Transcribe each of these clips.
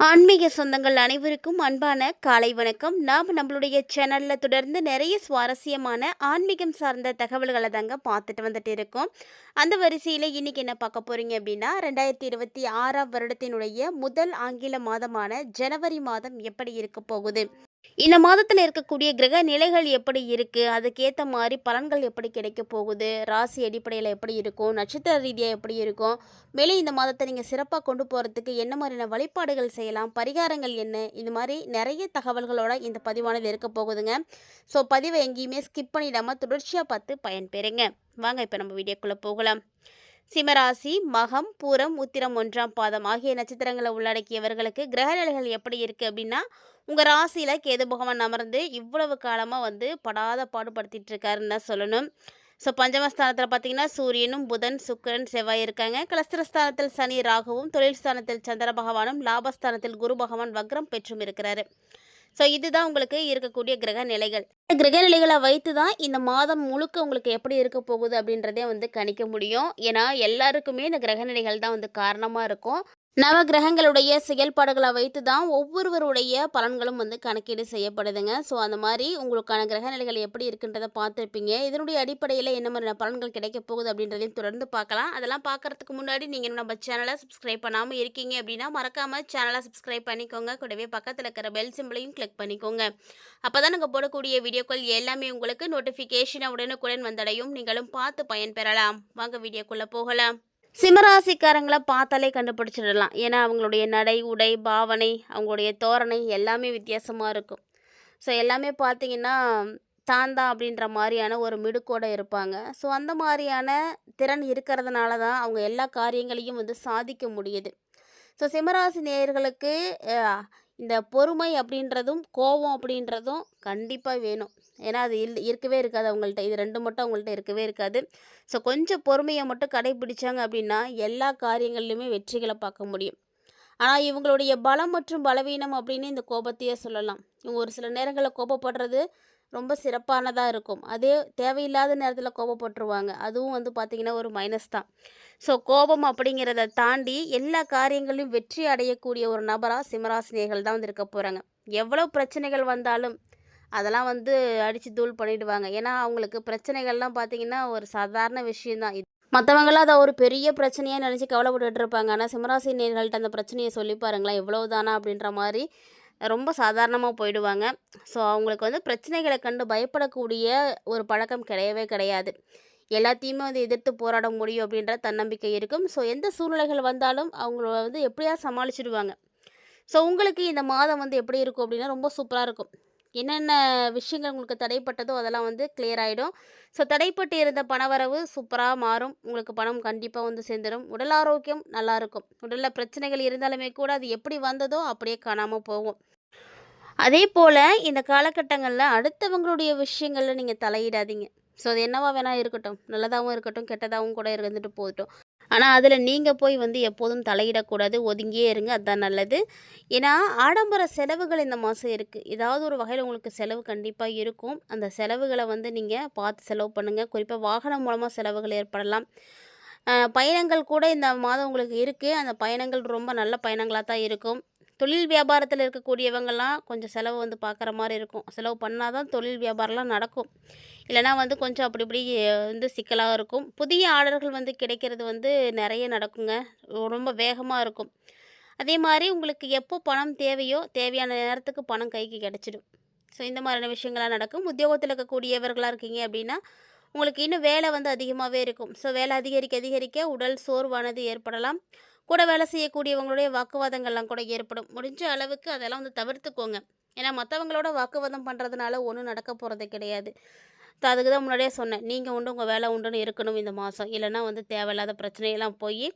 ஆன்மீக சொந்தங்கள் அனைவருக்கும் அன்பான காலை வணக்கம். நாம் நம்மளுடைய சேனலில் தொடர்ந்து நிறைய சுவாரஸ்யமான ஆன்மீகம் சார்ந்த தகவல்களை தாங்க பார்த்துட்டு வந்துட்டு இருக்கோம். அந்த வரிசையில் இன்றைக்கி என்ன பார்க்க போகிறீங்க அப்படின்னா ரெண்டாயிரத்தி இருபத்தி ஆறாம் வருடத்தினுடைய முதல் ஆங்கில மாதமான ஜனவரி மாதம் எப்படி இருக்க போகுது? இந்த மாதத்தில் இருக்கக்கூடிய கிரக நிலைகள் எப்படி இருக்குது அதுக்கேற்ற மாதிரி பலன்கள் எப்படி கிடைக்க போகுது? ராசி அடிப்படையில் எப்படி இருக்கும்? நட்சத்திர ரீதியாக எப்படி இருக்கும்? மேலும் இந்த மாதத்தை நீங்கள் சிறப்பாக கொண்டு போகிறதுக்கு என்ன மாதிரியான வழிபாடுகள் செய்யலாம்? பரிகாரங்கள் என்ன? இது மாதிரி நிறைய தகவல்களோட இந்த பதிவானது இருக்க போகுதுங்க. ஸோ பதிவை எங்கேயுமே ஸ்கிப் பண்ணிடாமல் தொடர்ச்சியாக பார்த்து பயன்பெறுங்க. வாங்க இப்போ நம்ம வீடியோக்குள்ளே போகலாம். சிம்மராசி மகம் பூரம் உத்திரம் ஒன்றாம் பாதம் ஆகிய நட்சத்திரங்களை உள்ளடக்கியவர்களுக்கு கிரகநிலைகள் எப்படி இருக்குது அப்படின்னா உங்கள் ராசியில் கேது பகவான் அமர்ந்து இவ்வளவு காலமாக வந்து படாத பாடுபடுத்திட்டு இருக்காருன்னு தான் சொல்லணும். ஸோ பஞ்சமஸ்தானத்தில் பார்த்தீங்கன்னா சூரியனும் புதன் சுக்கரன் செவ்வாய் இருக்காங்க. கலஸ்திரஸ்தானத்தில் சனி ராகுவும் தொழில் ஸ்தானத்தில் சந்திர பகவானும் லாபஸ்தானத்தில் குரு பகவான் வக்ரம் பெற்றும் இருக்கிறாரு. ஸோ இதுதான் உங்களுக்கு இருக்கக்கூடிய கிரக நிலைகள் இந்த கிரக நிலைகளை வைத்து தான் இந்த மாதம் முழுக்க உங்களுக்கு எப்படி இருக்க போகுது அப்படின்றதே வந்து கணிக்க முடியும். ஏன்னா எல்லாருக்குமே இந்த கிரக நிலைகள் தான் வந்து காரணமாக இருக்கும். நவ கிரகங்களுடைய செயல்பாடுகளை வைத்து தான் ஒவ்வொருவருடைய பலன்களும் வந்து கணக்கீடு செய்யப்படுதுங்க. ஸோ அந்த மாதிரி உங்களுக்கான கிரக நிலைகள் எப்படி இருக்குன்றதை பார்த்துருப்பீங்க. இதனுடைய அடிப்படையில் என்ன மாதிரியான பலன்கள் கிடைக்க போகுது அப்படின்றதையும் தொடர்ந்து பார்க்கலாம். அதெல்லாம் பார்க்கறதுக்கு முன்னாடி நீங்கள் நம்ம சேனலை சப்ஸ்கிரைப் பண்ணாமல் இருக்கீங்க அப்படின்னா மறக்காமல் சேனலை சப்ஸ்கிரைப் பண்ணிக்கோங்க. கூடவே பக்கத்தில் இருக்கிற பெல் சிம்பிளையும் கிளிக் பண்ணிக்கோங்க. அப்போ தான் நாங்கள் போடக்கூடிய வீடியோக்கள் எல்லாமே உங்களுக்கு நோட்டிஃபிகேஷனை உடனுக்குடன் வந்தடையும். நீங்களும் பார்த்து பயன்பெறலாம். வாங்க வீடியோக்குள்ளே போகலாம். சிம்மராசிக்காரங்களை பார்த்தாலே கண்டுபிடிச்சிடலாம். ஏன்னா அவங்களுடைய நடை உடை பாவனை அவங்களுடைய தோரணை எல்லாமே வித்தியாசமாக இருக்கும். ஸோ எல்லாமே பார்த்தீங்கன்னா தான் தான் அப்படின்ற மாதிரியான ஒரு மிடுக்கோடு இருப்பாங்க. ஸோ அந்த மாதிரியான திறன் இருக்கிறதுனால தான் அவங்க எல்லா காரியங்களையும் வந்து சாதிக்க முடியுது. ஸோ சிம்மராசி நேயர்களுக்கு இந்த பொறுமை அப்படின்றதும் கோபம் அப்படின்றதும் கண்டிப்பாக வேணும். ஏன்னா அது இல் இருக்கவே இருக்காது அவங்கள்ட்ட. இது ரெண்டு மட்டும் அவங்கள்ட்ட இருக்கவே இருக்காது. ஸோ கொஞ்சம் பொறுமையை மட்டும் கடைபிடிச்சாங்க அப்படின்னா எல்லா காரியங்கள்லையுமே வெற்றிகளை பார்க்க முடியும். ஆனால் இவங்களுடைய பலம் மற்றும் பலவீனம் அப்படின்னு இந்த கோபத்தையே சொல்லலாம். இவங்க ஒரு சில நேரங்களில் கோபப்படுறது ரொம்ப சிறப்பானதாக இருக்கும். அதே தேவையில்லாத நேரத்தில் கோபப்பட்டுருவாங்க. அதுவும் வந்து பார்த்திங்கன்னா ஒரு மைனஸ் தான். ஸோ கோபம் அப்படிங்கிறத தாண்டி எல்லா காரியங்களையும் வெற்றி அடையக்கூடிய ஒரு நபராக சிம்மராசினியர்கள் தான் வந்து இருக்க போகிறாங்க எவ்வளோ பிரச்சனைகள் வந்தாலும் அதெல்லாம் வந்து அடித்து தூள் பண்ணிடுவாங்க. ஏன்னா அவங்களுக்கு பிரச்சனைகள்லாம் பார்த்தீங்கன்னா ஒரு சாதாரண விஷயந்தான் இது மற்றவங்களாம் அதை ஒரு பெரிய பிரச்சனையாக நினச்சி கவலைப்பட்டுட்டு இருப்பாங்க. ஆனால் சிம்மராசி நேர்கள்ட்ட அந்த பிரச்சனையை சொல்லி பாருங்களேன். இவ்வளவுதானா அப்படின்ற மாதிரி ரொம்ப சாதாரணமாக போயிடுவாங்க. ஸோ அவங்களுக்கு வந்து பிரச்சனைகளை கண்டு பயப்படக்கூடிய ஒரு பழக்கம் கிடையவே கிடையாது. எல்லாத்தையுமே வந்து எதிர்த்து போராட முடியும் அப்படின்ற தன்னம்பிக்கை இருக்கும். ஸோ எந்த சூழ்நிலைகள் வந்தாலும் அவங்கள வந்து எப்படியா சமாளிச்சிடுவாங்க. ஸோ உங்களுக்கு இந்த மாதம் வந்து எப்படி இருக்கும் அப்படின்னா ரொம்ப சூப்பராக இருக்கும். என்னென்ன விஷயங்கள் உங்களுக்கு தடைப்பட்டதோ அதெல்லாம் வந்து கிளியர் ஆகிடும் ஸோ தடைப்பட்டு இருந்த பணவரவு சூப்பராக மாறும். உங்களுக்கு பணம் கண்டிப்பாக வந்து சேர்ந்துடும் உடல் ஆரோக்கியம் நல்லாயிருக்கும் உடலில் பிரச்சனைகள் இருந்தாலுமே கூட அது எப்படி வந்ததோ அப்படியே காணாமல் போகும். அதே போல் இந்த காலகட்டங்களில் அடுத்தவங்களுடைய விஷயங்களில் நீங்கள் தலையிடாதீங்க. ஸோ அது என்னவா வேணால் இருக்கட்டும். நல்லதாகவும் இருக்கட்டும் கெட்டதாகவும் கூட இருந்துட்டு போகட்டும். ஆனால் அதில் நீங்கள் போய் வந்து எப்போதும் தலையிடக்கூடாது ஒதுங்கியே இருங்க அதுதான் நல்லது. ஏன்னா ஆடம்பர செலவுகள் இந்த மாதம் இருக்குது ஏதாவது ஒரு வகையில் உங்களுக்கு செலவு கண்டிப்பாக இருக்கும். அந்த செலவுகளை வந்து நீங்கள் பார்த்து செலவு பண்ணுங்கள் குறிப்பாக வாகனம் மூலமாக செலவுகள் ஏற்படலாம். பயணங்கள் கூட இந்த மாதம் உங்களுக்கு இருக்குது அந்த பயணங்கள் ரொம்ப நல்ல பயணங்களாக தான் இருக்கும். தொழில் வியாபாரத்தில் இருக்கக்கூடியவங்கெல்லாம் கொஞ்சம் செலவு வந்து பார்க்குற மாதிரி இருக்கும். செலவு பண்ணால் தான் தொழில் வியாபாரம்லாம் நடக்கும். இல்லைனா வந்து கொஞ்சம் அப்படி இப்படி வந்து சிக்கலாக இருக்கும். புதிய ஆர்டர்கள் வந்து கிடைக்கிறது வந்து நிறைய நடக்குங்க. ரொம்ப வேகமாக இருக்கும். அதே மாதிரி உங்களுக்கு எப்போ பணம் தேவையோ தேவையான நேரத்துக்கு பணம் கைக்கு கிடச்சிடும். ஸோ இந்த மாதிரியான விஷயங்கள்லாம் நடக்கும். உத்தியோகத்தில் இருக்கக்கூடியவர்களாக இருக்கீங்க அப்படின்னா உங்களுக்கு இன்னும் வேலை வந்து அதிகமாகவே இருக்கும். ஸோ வேலை அதிகரிக்க அதிகரிக்க உடல் சோர்வானது ஏற்படலாம். கூட வேலை செய்யக்கூடியவங்களுடைய வாக்குவாதங்கள்லாம் கூட ஏற்படும். முடிஞ்ச அளவுக்கு அதெல்லாம் வந்து தவிர்த்துக்கோங்க. ஏன்னா மற்றவங்களோட வாக்குவாதம் பண்ணுறதுனால ஒன்றும் நடக்க போகிறது கிடையாது. அதுக்கு தான் முன்னாடியே சொன்னேன். நீங்கள் உண்டு உங்கள் வேலை உண்டுன்னு இருக்கணும் இந்த மாதம் இல்லைன்னா வந்து தேவையில்லாத பிரச்சனையெல்லாம் போய்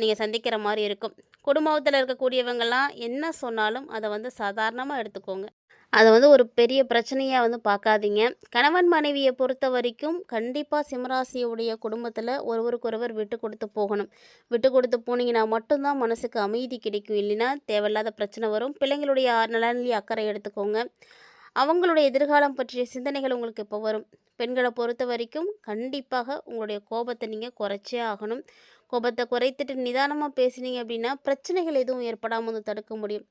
நீங்கள் சந்திக்கிற மாதிரி இருக்கும். குடும்பத்தில் இருக்கக்கூடியவங்கெல்லாம் என்ன சொன்னாலும் அதை வந்து சாதாரணமாக எடுத்துக்கோங்க. அதை வந்து ஒரு பெரிய பிரச்சனையாக வந்து பார்க்காதீங்க கணவன் மனைவியை பொறுத்த வரைக்கும் கண்டிப்பாக சிம்மராசியுடைய குடும்பத்தில் ஒருவருக்கொருவர் விட்டு கொடுத்து போகணும். விட்டு கொடுத்து போனீங்கன்னா மட்டும்தான் மனசுக்கு அமைதி கிடைக்கும். இல்லைன்னா தேவையில்லாத பிரச்சனை வரும். பிள்ளைங்களுடைய ஆ- அக்கறை எடுத்துக்கோங்க. அவங்களுடைய எதிர்காலம் பற்றிய சிந்தனைகள் உங்களுக்கு இப்போ வரும். பெண்களை பொறுத்த வரைக்கும் கண்டிப்பாக உங்களுடைய கோபத்தை நீங்கள் குறைச்சே ஆகணும். கோபத்தை குறைத்துட்டு நிதானமாக பேசுனீங்க அப்படின்னா பிரச்சனைகள் எதுவும் ஏற்படாமல் வந்து தடுக்க முடியும்.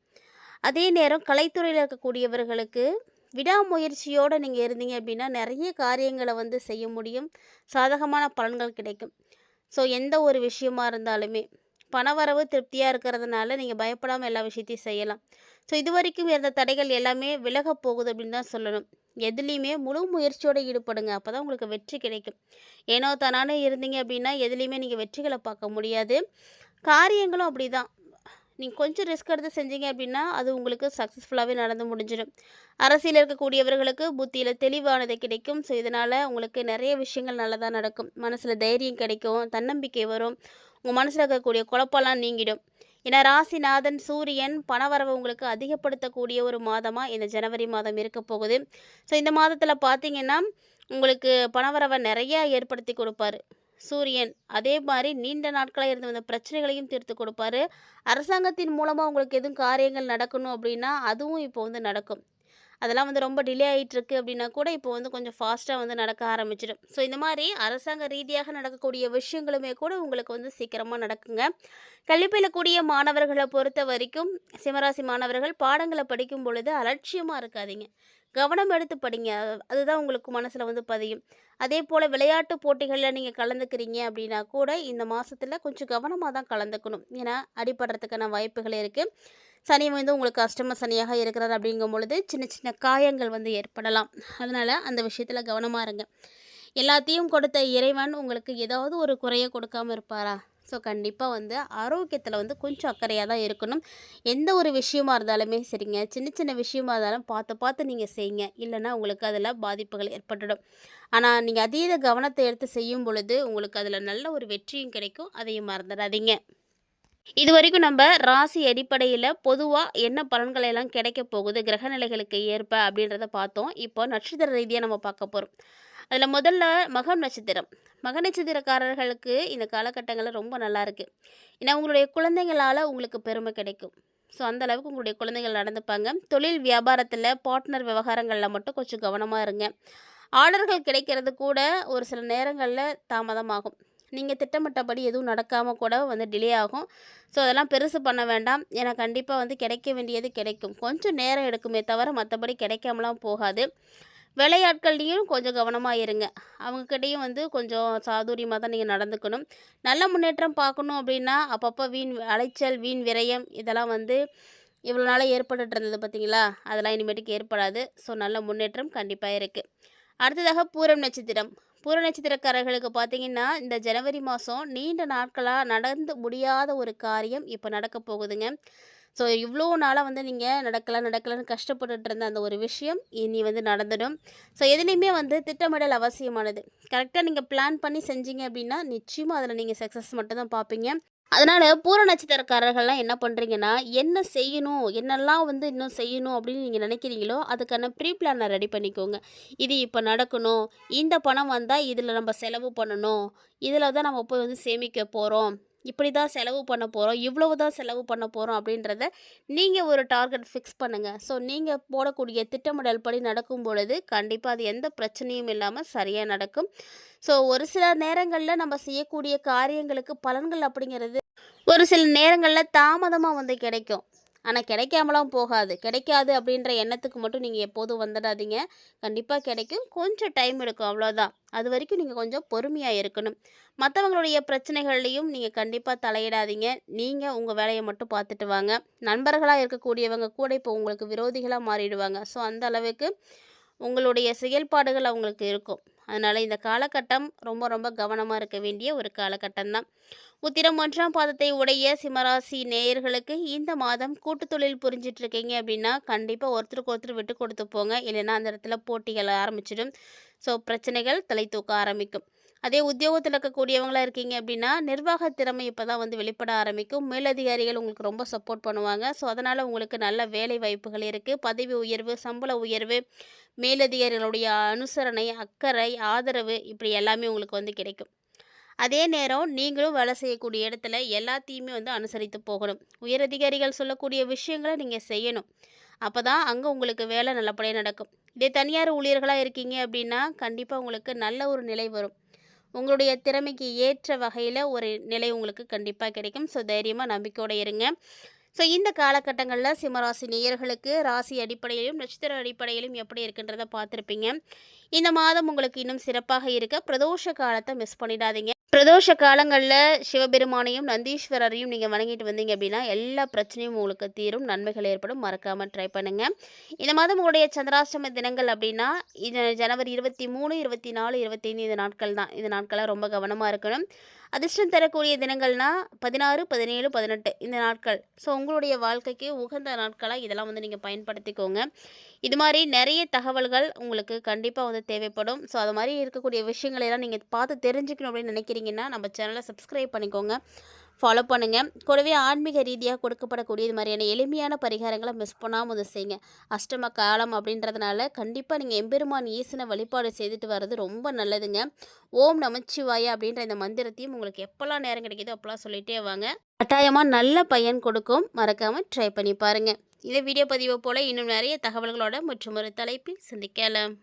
அதே நேரம் கலைத்துறையில் இருக்கக்கூடியவர்களுக்கு விடாமுயற்சியோடு நீங்கள் இருந்தீங்க அப்படின்னா நிறைய காரியங்களை வந்து செய்ய முடியும். சாதகமான பலன்கள் கிடைக்கும். ஸோ எந்த ஒரு விஷயமா இருந்தாலுமே பணவரவு திருப்தியாக இருக்கிறதுனால நீங்கள் பயப்படாமல் எல்லா விஷயத்தையும் செய்யலாம். ஸோ இது வரைக்கும் இருந்த தடைகள் எல்லாமே விலக போகுது அப்படின்னு தான் சொல்லணும். எதுலேயுமே முழு முயற்சியோடு ஈடுபடுங்க. அப்போ தான் உங்களுக்கு வெற்றி கிடைக்கும். ஏனோ தானானே இருந்தீங்க அப்படின்னா எதுலேயுமே நீங்கள் வெற்றிகளை பார்க்க முடியாது. காரியங்களும் அப்படி தான் நீங்கள் கொஞ்சம் ரிஸ்க் எடுத்து செஞ்சீங்க அப்படின்னா அது உங்களுக்கு சக்ஸஸ்ஃபுல்லாகவே நடந்து முடிஞ்சிடும். அரசியல் இருக்கக்கூடியவர்களுக்கு புத்தியில் தெளிவானது கிடைக்கும். ஸோ இதனால் உங்களுக்கு நிறைய விஷயங்கள் நல்லதாக நடக்கும். மனசில் தைரியம் கிடைக்கும் தன்னம்பிக்கை வரும் உங்கள் மனசில் இருக்கக்கூடிய குழப்பம்லாம் நீங்கிடும். ஏன்னா ராசிநாதன் சூரியன் பணவரவை உங்களுக்கு அதிகப்படுத்தக்கூடிய ஒரு மாதமாக இந்த ஜனவரி மாதம் இருக்க போகுது. ஸோ இந்த மாதத்தில் பார்த்தீங்கன்னா உங்களுக்கு பணவரவை நிறையா ஏற்படுத்தி கொடுப்பாரு. சூரியன். அதே மாதிரி நீண்ட நாட்களாக இருந்து வந்த பிரச்சனைகளையும் தீர்த்து கொடுப்பாரு. அரசாங்கத்தின் மூலமாக உங்களுக்கு எதுவும் காரியங்கள் நடக்கணும் அப்படின்னா அதுவும் இப்போ வந்து நடக்கும். அதெல்லாம் வந்து ரொம்ப டிலே ஆகிட்டுருக்கு அப்படின்னா கூட இப்போ வந்து கொஞ்சம் ஃபாஸ்ட்டாக வந்து நடக்க ஆரம்பிச்சிடும். ஸோ இந்த மாதிரி அரசாங்க ரீதியாக நடக்கக்கூடிய விஷயங்களுமே கூட உங்களுக்கு வந்து சீக்கிரமாக நடக்குங்க. கல்வி பயிலக்கூடிய மாணவர்களை பொறுத்த வரைக்கும் சிம்மராசி மாணவர்கள் பாடங்களை படிக்கும் பொழுது அலட்சியமாக இருக்காதீங்க. கவனம் எடுத்து படிங்க. அதுதான் உங்களுக்கு மனசில் வந்து பதியும். அதே போல் விளையாட்டு போட்டிகளில் நீங்கள் கலந்துக்கிறீங்க அப்படின்னா கூட இந்த மாதத்தில் கொஞ்சம் கவனமாக தான் கலந்துக்கணும். ஏன்னா அடிபடுறதுக்கான வாய்ப்புகள் இருக்குது சனி வந்து உங்களுக்கு அஷ்டம சனியாக இருக்கிறார் அப்படிங்கும் பொழுது சின்ன சின்ன காயங்கள் வந்து ஏற்படலாம். அதனால் அந்த விஷயத்தில் கவனமாக இருங்க. எல்லாத்தையும் கொடுத்த இறைவன் உங்களுக்கு ஏதாவது ஒரு குறையை கொடுக்காம இருப்பாரா? ஸோ கண்டிப்பாக வந்து ஆரோக்கியத்தில் வந்து கொஞ்சம் அக்கறையாக தான் இருக்கணும். எந்த ஒரு விஷயமா இருந்தாலுமே சரிங்க. சின்ன சின்ன விஷயமா இருந்தாலும் பார்த்து பார்த்து நீங்கள் செய்யுங்க. இல்லைன்னா உங்களுக்கு அதில் பாதிப்புகள் ஏற்பட்டுடும். ஆனால் நீங்கள் அதீத கவனத்தை எடுத்து செய்யும் பொழுது உங்களுக்கு அதில் நல்ல ஒரு வெற்றியும் கிடைக்கும். அதையும் மறந்துடாதீங்க. இது வரைக்கும் நம்ம ராசி அடிப்படையில் பொதுவாக என்ன பலன்கள் எல்லாம் கிடைக்க போகுது கிரகநிலைகளுக்கு ஏற்ப அப்படின்றத பார்த்தோம். இப்போ நட்சத்திர ரீதியாக நம்ம பார்க்க போகிறோம் அதில் முதல்ல மகம் நட்சத்திரம். மக நட்சத்திரக்காரர்களுக்கு இந்த காலகட்டங்களில் ரொம்ப நல்லா இருக்குது ஏன்னா உங்களுடைய குழந்தைங்களால் உங்களுக்கு பெருமை கிடைக்கும். ஸோ அந்த அளவுக்கு உங்களுடைய குழந்தைகள் நடந்துப்பாங்க. தொழில் வியாபாரத்தில் பார்ட்னர் விவகாரங்களில் மட்டும் கொஞ்சம் கவனமாக இருங்க. ஆர்டர்கள் கிடைக்கிறது கூட ஒரு சில நேரங்களில் தாமதமாகும். நீங்கள் திட்டமிட்டபடி எதுவும் நடக்காமல் கூட வந்து டிலே ஆகும். ஸோ அதெல்லாம் பெருசு பண்ண வேண்டாம். ஏன்னா கண்டிப்பாக வந்து கிடைக்க வேண்டியது கிடைக்கும். கொஞ்சம் நேரம் எடுக்குமே தவிர மற்றபடி கிடைக்காமலாம் போகாது. வேலையாட்கள்லேயும் கொஞ்சம் கவனமாக இருங்க. அவங்கக்கிட்டேயும் வந்து கொஞ்சம் சாதுரியமாக தான் நீங்கள் நடந்துக்கணும். நல்ல முன்னேற்றம் பார்க்கணும் அப்படின்னா அப்பப்போ வீண் அலைச்சல் வீண் விரயம் இதெல்லாம் வந்து இவ்வளோ நாளாக ஏற்பட்டுட்டு இருந்தது பார்த்தீங்களா அதெல்லாம் இனிமேட்டுக்கு ஏற்படாது. ஸோ நல்ல முன்னேற்றம் கண்டிப்பாக இருக்குது அடுத்ததாக பூரம் நட்சத்திரம். பூர நட்சத்திரக்காரர்களுக்கு பார்த்தீங்கன்னா இந்த ஜனவரி மாதம் நீண்ட நாட்களாக நடந்து முடியாத ஒரு காரியம் இப்போ நடக்க போகுதுங்க. ஸோ இவ்வளோ நாளாக வந்து நீங்கள் நடக்கலாம் நடக்கலான்னு கஷ்டப்பட்டுட்டு இருந்த அந்த ஒரு விஷயம் இனி வந்து நடந்துடும். ஸோ எதுலேயுமே வந்து திட்டமிடல் அவசியமானது. கரெக்டாக நீங்கள் பிளான் பண்ணி செஞ்சீங்க அப்படின்னா நிச்சயமாக அதில் நீங்கள் சக்ஸஸ் மட்டும்தான் பார்ப்பீங்க. அதனால் பூர நட்சத்திரக்காரர்கள்லாம் என்ன பண்ணுறீங்கன்னா என்ன செய்யணும் என்னெல்லாம் வந்து இன்னும் செய்யணும் அப்படின்னு நீங்கள் நினைக்கிறீங்களோ அதுக்கான ப்ரீ பிளானை ரெடி பண்ணிக்கோங்க. இது இப்போ நடக்கணும் இந்த பணம் வந்தால் இதில் நம்ம செலவு பண்ணணும் இதில் தான் நம்ம போய் வந்து சேமிக்க போகிறோம் இப்படி தான் செலவு பண்ண போகிறோம் இவ்வளவு தான் செலவு பண்ண போகிறோம் அப்படின்றத நீங்கள் ஒரு டார்கெட் ஃபிக்ஸ் பண்ணுங்கள் ஸோ நீங்கள் போடக்கூடிய திட்டமிடல் படி நடக்கும் பொழுது கண்டிப்பாக அது எந்த பிரச்சனையும் இல்லாமல் சரியாக நடக்கும். ஸோ ஒரு சில நேரங்களில் நம்ம செய்யக்கூடிய காரியங்களுக்கு பலன்கள் அப்படிங்கிறது ஒரு சில நேரங்களில் தாமதமாக வந்து கிடைக்கும். ஆனால் கிடைக்காமலாம் போகாது. கிடைக்காது அப்படின்ற எண்ணத்துக்கு மட்டும் நீங்கள் எப்போதும் வந்துடாதீங்க. கண்டிப்பாக கிடைக்கும். கொஞ்சம் டைம் எடுக்கும். அவ்வளோதான் அது வரைக்கும் நீங்கள் கொஞ்சம் பொறுமையாக இருக்கணும். மற்றவங்களுடைய பிரச்சனைகள்லையும் நீங்கள் கண்டிப்பாக தலையிடாதீங்க. நீங்கள் உங்கள் வேலையை மட்டும் பார்த்துட்டு வாங்க. நண்பர்களாக இருக்கக்கூடியவங்க கூட இப்போ உங்களுக்கு விரோதிகளாக மாறிடுவாங்க. ஸோ அந்த அளவுக்கு உங்களுடைய செயல்பாடுகள் அவங்களுக்கு இருக்கும். அதனால் இந்த காலகட்டம் ரொம்ப ரொம்ப கவனமாக இருக்க வேண்டிய ஒரு காலகட்டம் தான் உத்திரம் ஒன்றாம் பாதத்தை உடைய சிம்மராசி நேயர்களுக்கு இந்த மாதம் கூட்டு தொழில் புரிஞ்சிட்டு இருக்கீங்க அப்படின்னா கண்டிப்பாக ஒருத்தருக்கு ஒருத்தர் விட்டு கொடுத்து போங்க. இல்லைன்னா அந்த இடத்துல போட்டிகள் ஆரம்பிச்சிடும். ஸோ பிரச்சனைகள் தலை தூக்க ஆரம்பிக்கும். அதே உத்தியோகத்தில் இருக்கக்கூடியவங்களாக இருக்கீங்க அப்படின்னா நிர்வாக திறமை இப்போ தான் வந்து வெளிப்பட ஆரம்பிக்கும். மேலதிகாரிகள் உங்களுக்கு ரொம்ப சப்போர்ட் பண்ணுவாங்க. ஸோ அதனால் உங்களுக்கு நல்ல வேலை வாய்ப்புகள் இருக்குது பதவி உயர்வு சம்பள உயர்வு மேலதிகாரிகளுடைய அனுசரணை அக்கறை ஆதரவு இப்படி எல்லாமே உங்களுக்கு வந்து கிடைக்கும். அதே நேரம் நீங்களும் வேலை செய்யக்கூடிய இடத்துல எல்லாத்தையுமே வந்து அனுசரித்து போகணும். உயரதிகாரிகள் சொல்லக்கூடிய விஷயங்களை நீங்கள் செய்யணும். அப்போ தான் அங்கே உங்களுக்கு வேலை நல்லபடியாக நடக்கும். இதே தனியார் ஊழியர்களாக இருக்கீங்க அப்படின்னா கண்டிப்பாக உங்களுக்கு நல்ல ஒரு நிலை வரும். உங்களுடைய திறமைக்கு ஏற்ற வகையில் ஒரு நிலை உங்களுக்கு கண்டிப்பாக கிடைக்கும். ஸோ தைரியமாக நம்பிக்கையோடு இருங்க. ஸோ இந்த காலகட்டங்களில் சிம்மராசி நேயர்களுக்கு ராசி அடிப்படையிலும் நட்சத்திர அடிப்படையிலும் எப்படி இருக்குன்றதை பார்த்துருப்பீங்க. இந்த மாதம் உங்களுக்கு இன்னும் சிறப்பாக இருக்க பிரதோஷ காலத்தை மிஸ் பண்ணிடாதீங்க. பிரதோஷ காலங்களில் சிவபெருமானையும் நந்தீஸ்வரரையும் நீங்கள் வணங்கிட்டு வந்தீங்க அப்படின்னா எல்லா பிரச்சனையும் உங்களுக்கு தீரும். நன்மைகள் ஏற்படும். மறக்காமல் ட்ரை பண்ணுங்கள் இந்த மாதம் உங்களுடைய சந்திராஷ்டம தினங்கள் அப்படின்னா இது ஜனவரி இருபத்தி மூணு இருபத்தி நாலு இருபத்தைந்து இந்த நாட்கள் தான். இந்த நாட்களாக ரொம்ப கவனமாக இருக்கணும். அதிர்ஷ்டம் தரக்கூடிய தினங்கள்னா பதினாறு பதினேழு பதினெட்டு இந்த நாட்கள். ஸோ உங்களுடைய வாழ்க்கைக்கு உகந்த நாட்களாக இதெல்லாம் வந்து நீங்கள் பயன்படுத்திக்கோங்க. இது மாதிரி நிறைய தகவல்கள் உங்களுக்கு கண்டிப்பாக வந்து தேவைப்படும். ஸோ அது மாதிரி இருக்கக்கூடிய விஷயங்களை எல்லாம் நீங்கள் பார்த்து தெரிஞ்சுக்கணும் அப்படின்னு நினைக்கிறீங்கன்னா நம்ம சேனலை சப்ஸ்கிரைப் பண்ணிக்கோங்க. ஃபாலோ பண்ணுங்கள் கூடவே ஆன்மீக ரீதியாக கொடுக்கப்படக்கூடிய இது மாதிரியான எளிமையான பரிகாரங்களை மிஸ் பண்ணாமல் வந்து செய்யுங்க. அஷ்டம காலம் அப்படின்றதுனால கண்டிப்பாக நீங்கள் எம்பெருமான் ஈசனை வழிபாடு செய்துட்டு வர்றது ரொம்ப நல்லதுங்க. ஓம் நமச்சிவாய அப்படின்ற இந்த மந்திரத்தையும் உங்களுக்கு எப்போல்லாம் நேரம் கிடைக்கிதோ அப்போல்லாம் சொல்லிகிட்டே வாங்க. கட்டாயமாக நல்ல பையன் கொடுக்கும். மறக்காமல் ட்ரை பண்ணி பாருங்கள் இந்த வீடியோ பதிவு போல் இன்னும் நிறைய தகவல்களோட மற்றும் ஒரு தலைப்பில் சந்திக்கலாம்.